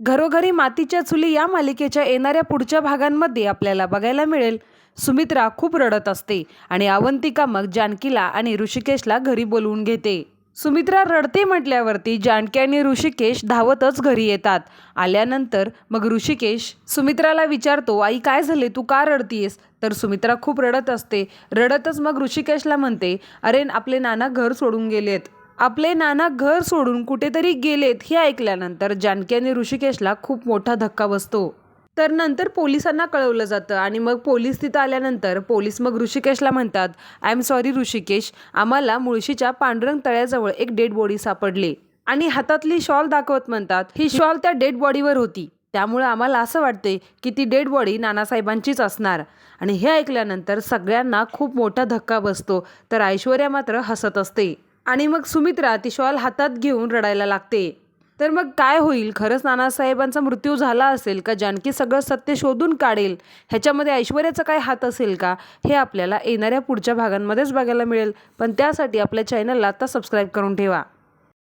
घरोघरी मातीच्या चुली या मालिकेच्या येणाऱ्या पुढच्या भागांमध्ये आपल्याला बघायला मिळेल. सुमित्रा खूप रडत असते आणि अवंतिका मग जानकीला आणि ऋषिकेशला घरी बोलवून घेते. सुमित्रा रडते म्हटल्यावरती जानकी आणि ऋषिकेश धावतच घरी येतात. आल्यानंतर मग ऋषिकेश सुमित्राला विचारतो आई काय झाले? तू का रडतीयस? तर सुमित्रा खूप रडत असते. रडतच मग ऋषिकेशला म्हणते अरे आपले नाना घर सोडून गेलेत. आपले नाना घर सोडून कुठेतरी गेलेत हे ऐकल्यानंतर जानकी आणि ऋषिकेशला खूप मोठा धक्का बसतो. तर नंतर पोलिसांना कळवलं जातं आणि मग पोलीस तिथं आल्यानंतर पोलीस मग ऋषिकेशला म्हणतात आय एम सॉरी ऋषिकेश. आम्हाला मुळशीच्या पांडुरंग तळ्याजवळ एक डेड बॉडी सापडली. आणि हातातली शॉल दाखवत म्हणतात ही शॉल त्या डेड बॉडीवर होती. त्यामुळे आम्हाला असं वाटते की ती डेड बॉडी नानासाहेबांचीच असणार. आणि हे ऐकल्यानंतर सगळ्यांना खूप मोठा धक्का बसतो तर ऐश्वर्या मात्र हसत असते. आणि मग सुमित्रा ती शॉल हातात घेऊन रडायला लागते. तर मग काय होईल? खरंच नानासाहेबांचा मृत्यू झाला असेल का? जानकी सगळं सत्य शोधून काढेल. ह्याच्यामध्ये ऐश्वर्याचा काय हात असेल का? हे आपल्याला येणाऱ्या पुढच्या भागांमध्येच बघायला मिळेल. पण त्यासाठी आपल्या चॅनलला आता सबस्क्राईब करून ठेवा.